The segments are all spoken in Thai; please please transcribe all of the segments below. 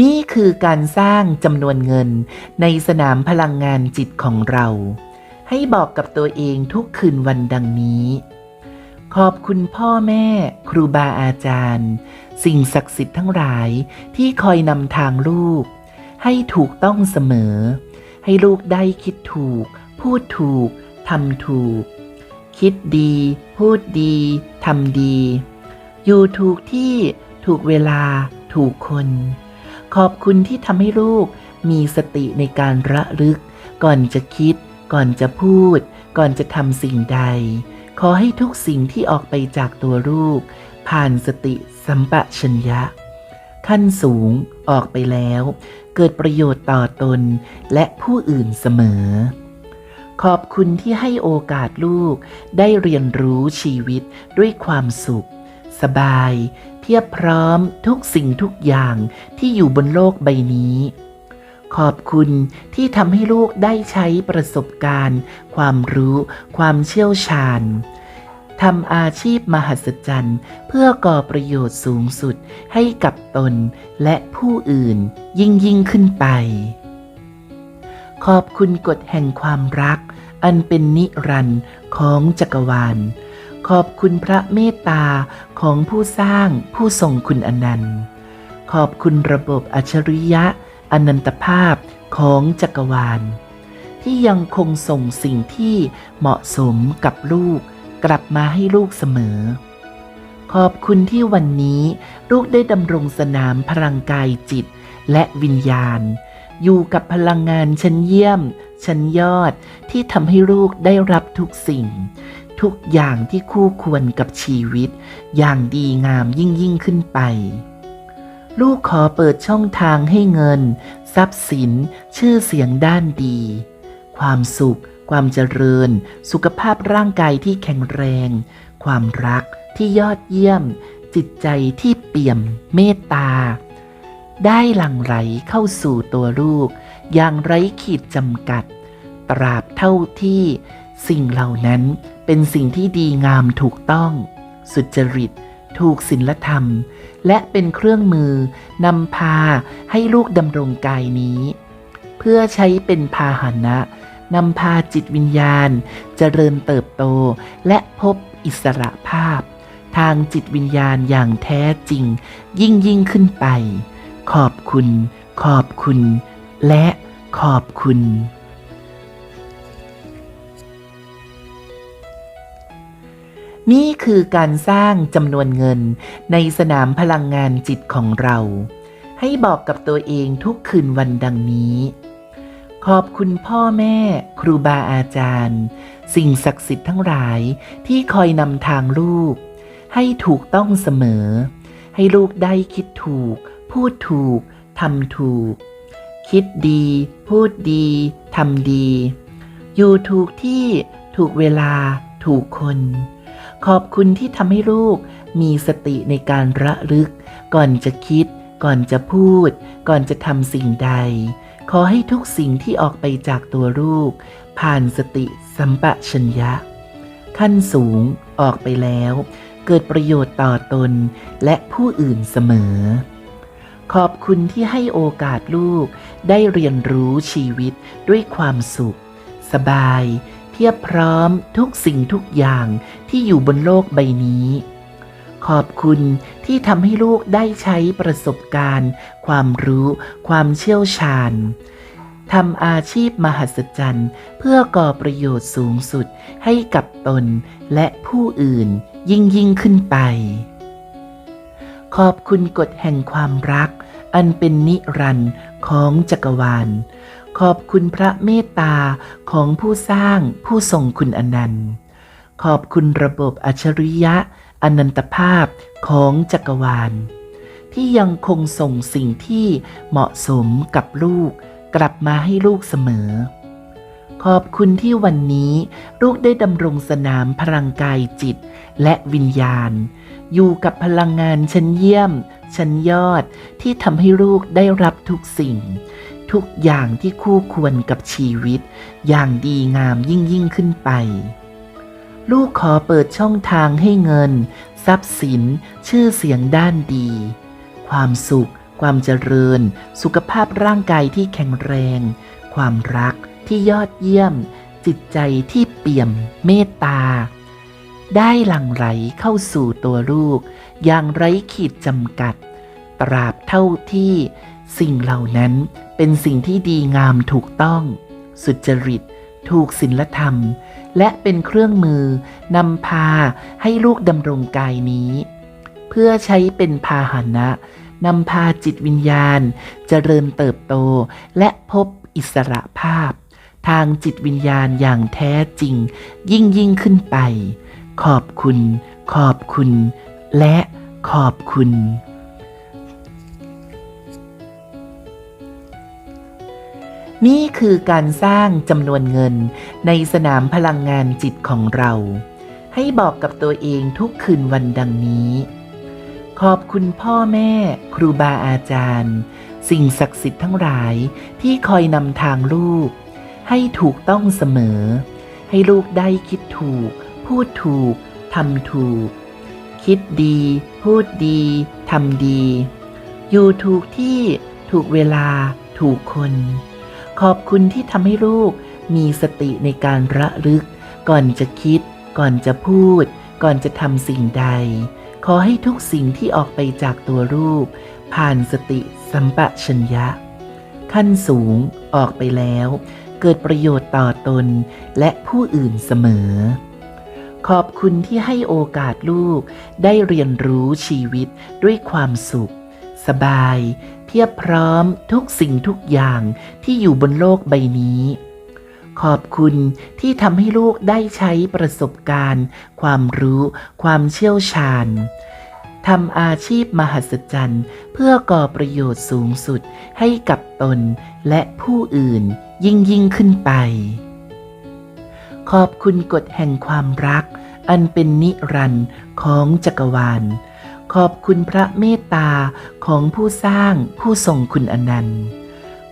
นี่คือการสร้างจำนวนเงินในสนามพลังงานจิตของเรา ให้บอกกับตัวเองทุกคืนวันดังนี้ ขอบคุณพ่อแม่ ครูบาอาจารย์ สิ่งศักดิ์สิทธิ์ทั้งหลายที่คอยนำทางลูก ให้ถูกต้องเสมอ ให้ลูกได้คิดถูก พูดถูกทำถูก คิดดี พูดดีทำดี อยู่ถูกที่ถูกเวลาถูกคน ขอบคุณที่ทำให้ลูกมีสติในการระลึก ก่อนจะคิด ก่อนจะพูด ก่อนจะทำสิ่งใด ขอให้ทุกสิ่งที่ออกไปจากตัวลูก ผ่านสติสัมปชัญญะ ขั้นสูงออกไปแล้ว เกิดประโยชน์ต่อตนและผู้อื่นเสมอ ขอบคุณที่ให้โอกาสลูกได้เรียนรู้ชีวิตด้วยความสุข สบาย เพียบพร้อมทุกสิ่งทุกอย่างที่อยู่บนโลกใบนี้ ขอบคุณที่ทำให้ลูกได้ใช้ประสบการณ์ ความรู้ ความเชี่ยวชาญทำอาชีพมหัศจรรย์ เพื่อก่อประโยชน์สูงสุดให้กับตนและผู้อื่นยิ่งยิ่งขึ้นไป ขอบคุณกฎแห่งความรัก อันเป็นนิรันดร์ของจักรวาล ขอบคุณพระเมตตาของผู้สร้างผู้ทรงคุณอนันต์ ขอบคุณระบบอัจฉริยะ อนันตภาพของจักรวาล ที่ยังคงส่งสิ่งที่เหมาะสมกับลูก กลับมาให้ลูกเสมอ ขอบคุณที่วันนี้ลูกได้ดำรงสนามพลังกายจิตและวิญญาณ อยู่กับพลังงานชั้นเยี่ยม ชั้นยอดที่ทำให้ลูกได้รับทุกสิ่ง ทุกอย่างที่คู่ควรกับชีวิต อย่างดีงามยิ่งยิ่งขึ้นไป ลูกขอเปิดช่องทางให้เงิน ทรัพย์สิน ชื่อเสียงด้านดี ความสุข ความเจริญ สุขภาพร่างกายที่แข็งแรง ความรักที่ยอดเยี่ยม จิตใจที่เปี่ยม เมตตา ได้หลั่งไหลเข้าสู่ตัวลูก อย่างไร้ขีดจำกัด ตราบเท่าที่ สิ่งเหล่านั้นเป็นสิ่งที่ดีงามถูกต้อง สุจริต ถูกศีลธรรม และเป็นเครื่องมือนำพาให้ลูกดำรงกายนี้ เพื่อใช้เป็นพาหนะนำพาจิตวิญญาณ เจริญเติบโตและพบอิสระภาพ ทางจิตวิญญาณอย่างแท้จริง ยิ่งยิ่งขึ้นไป ขอบคุณ ขอบคุณ และขอบคุณ นี่คือการสร้างจำนวนเงินในสนามพลังงานจิตของเรา ให้บอกกับตัวเองทุกคืนวันดังนี้ ขอบคุณพ่อแม่ ครูบาอาจารย์ สิ่งศักดิ์สิทธิ์ทั้งหลายที่คอยนำทางลูก ให้ถูกต้องเสมอ ให้ลูกได้คิดถูก พูดถูกทำถูก คิดดี พูดดีทำดี อยู่ถูกที่ถูกเวลาถูกคน ขอบคุณที่ทำให้ลูกมีสติในการระลึก ก่อนจะคิด ก่อนจะพูด ก่อนจะทำสิ่งใด ขอให้ทุกสิ่งที่ออกไปจากตัวลูก ผ่านสติสัมปชัญญะ ขั้นสูงออกไปแล้ว เกิดประโยชน์ต่อตนและผู้อื่นเสมอ ขอบคุณที่ให้โอกาสลูกได้เรียนรู้ชีวิตด้วยความสุข สบาย พียบพร้อมทุกสิ่งทุกอย่างที่อยู่บนโลกใบนี้ ขอบคุณที่ทำให้ลูกได้ใช้ประสบการณ์ ความรู้ ความเชี่ยวชาญทำอาชีพมหัศจรรย์เพื่อก่อประโยชน์สูงสุดให้กับตนและผู้อื่นยิ่งยิ่งขึ้นไป ขอบคุณกฎแห่งความรัก อันเป็นนิรันดร์ของจักรวาล ขอบคุณพระเมตตาของผู้สร้างผู้ทรงคุณอนันต์ ขอบคุณระบบอัจฉริยะ อนันตภาพของจักรวาล ที่ยังคงส่งสิ่งที่เหมาะสมกับลูก กลับมาให้ลูกเสมอ ขอบคุณที่วันนี้ลูกได้ดำรงสนามพลังกายจิตและวิญญาณ อยู่กับพลังงานชั้นเยี่ยม ชั้นยอดที่ทำให้ลูกได้รับทุกสิ่ง ทุกอย่างที่คู่ควรกับชีวิต อย่างดีงามยิ่งยิ่งขึ้นไป ลูกขอเปิดช่องทางให้เงิน ทรัพย์สิน ชื่อเสียงด้านดี ความสุข ความเจริญ สุขภาพร่างกายที่แข็งแรง ความรักที่ยอดเยี่ยม จิตใจที่เปี่ยมเมตตา ได้หลั่งไหลเข้าสู่ตัวลูก อย่างไร้ขีดจำกัด ตราบเท่าที่ สิ่งเหล่านั้นเป็นสิ่งที่ดีงามถูกต้อง สุจริต ถูกศีลธรรม และเป็นเครื่องมือนำพาให้ลูกดำรงกายนี้ เพื่อใช้เป็นพาหนะนำพาจิตวิญญาณ เจริญเติบโตและพบอิสระภาพ ทางจิตวิญญาณอย่างแท้จริง ยิ่งยิ่งขึ้นไป ขอบคุณ ขอบคุณ และขอบคุณ นี่คือการสร้างจำนวนเงินในสนามพลังงานจิตของเรา ให้บอกกับตัวเองทุกคืนวันดังนี้ ขอบคุณพ่อแม่ ครูบาอาจารย์ สิ่งศักดิ์สิทธิ์ทั้งหลายที่คอยนำทางลูก ให้ถูกต้องเสมอ ให้ลูกได้คิดถูก พูดถูกทำถูก คิดดี พูดดีทำดี อยู่ถูกที่ถูกเวลาถูกคน ขอบคุณที่ทำให้ลูกมีสติในการระลึก ก่อนจะคิด ก่อนจะพูด ก่อนจะทำสิ่งใด ขอให้ทุกสิ่งที่ออกไปจากตัวลูกผ่านสติสัมปชัญญะ ขั้นสูงออกไปแล้ว เกิดประโยชน์ต่อตนและผู้อื่นเสมอ ขอบคุณที่ให้โอกาสลูกได้เรียนรู้ชีวิตด้วยความสุข สบาย เพียบพร้อมทุกสิ่งทุกอย่างที่อยู่บนโลกใบนี้ ขอบคุณที่ทำให้ลูกได้ใช้ประสบการณ์ ความรู้ ความเชี่ยวชาญทำอาชีพมหัศจรรย์ เพื่อก่อประโยชน์สูงสุดให้กับตนและผู้อื่นยิ่งยิ่งขึ้นไป ขอบคุณกฎแห่งความรัก อันเป็นนิรันดร์ของจักรวาล ขอบคุณพระเมตตาของผู้สร้างผู้ทรงคุณอนันต์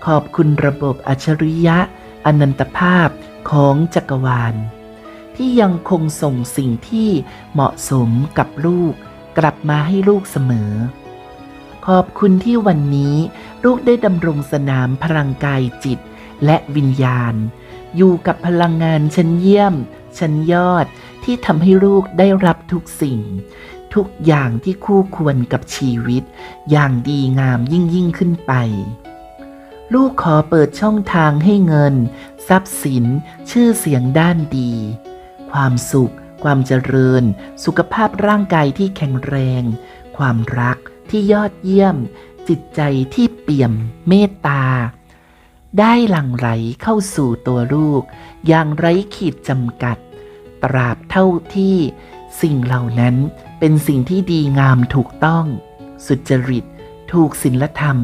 ขอบคุณระบบอัจฉริยะ อนันตภาพของจักรวาล ที่ยังคงส่งสิ่งที่เหมาะสมกับลูก กลับมาให้ลูกเสมอ ขอบคุณที่วันนี้ลูกได้ดำรงสนามพลังกายจิตและวิญญาณ อยู่กับพลังงานชั้นเยี่ยม ชั้นยอดที่ทำให้ลูกได้รับทุกสิ่ง ทุกอย่างที่คู่ควรกับชีวิต อย่างดีงามยิ่งยิ่งขึ้นไป ลูกขอเปิดช่องทางให้เงิน ทรัพย์สิน ชื่อเสียงด้านดี ความสุข ความเจริญ สุขภาพร่างกายที่แข็งแรง ความรักที่ยอดเยี่ยม จิตใจที่เปี่ยมเมตตา ได้หลั่งไหลเข้าสู่ตัวลูก อย่างไร้ขีดจำกัด ตราบเท่าที่ สิ่งเหล่านั้นเป็นสิ่งที่ดีงามถูกต้อง สุจริต ถูกศีลธรรม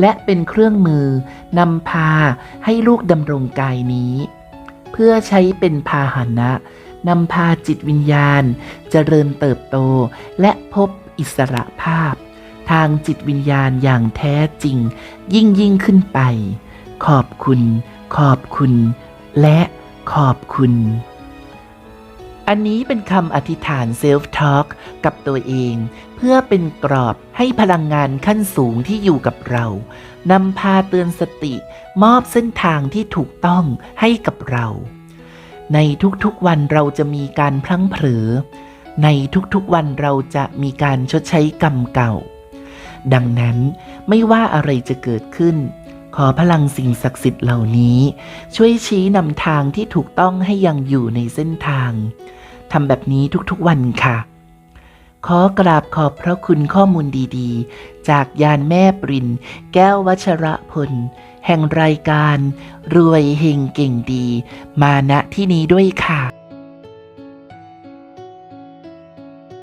และเป็นเครื่องมือนำพาให้ลูกดำรงกายนี้ เพื่อใช้เป็นพาหนะนำพาจิตวิญญาณ เจริญเติบโตและพบอิสระภาพ ทางจิตวิญญาณอย่างแท้จริง ยิ่งยิ่งขึ้นไป ขอบคุณ ขอบคุณ และขอบคุณ อันนี้เป็นคำอธิษฐานเซลฟ์ทอ l k กับตัวเอง เพื่อเป็นกรอบให้พลังงานขั้นสูงที่อยู่กับเรานำพาเตือนสติ มอบเส้นทางที่ถูกต้องให้กับเรา ในทุกๆวันเราจะมีการพลั้งเผลอ ในทุกๆวันเราจะมีการชดใช้กรรมเก่า ดังนั้นไม่ว่าอะไรจะเกิดขึ้น ขอพลังสิ่งศักดิ์สิทธิ์เหล่านี้ ช่วยชี้นำทางที่ถูกต้องให้ยังอยู่ในเส้นทางทำแบบนี้ทุกๆวันค่ะ ขอกราบขอบพระคุณข้อมูลดีๆ จากยานแม่ปรินแก้ววัชระพล แห่งรายการ รวยเฮงเก่งดี มาณที่นี้ด้วยค่ะ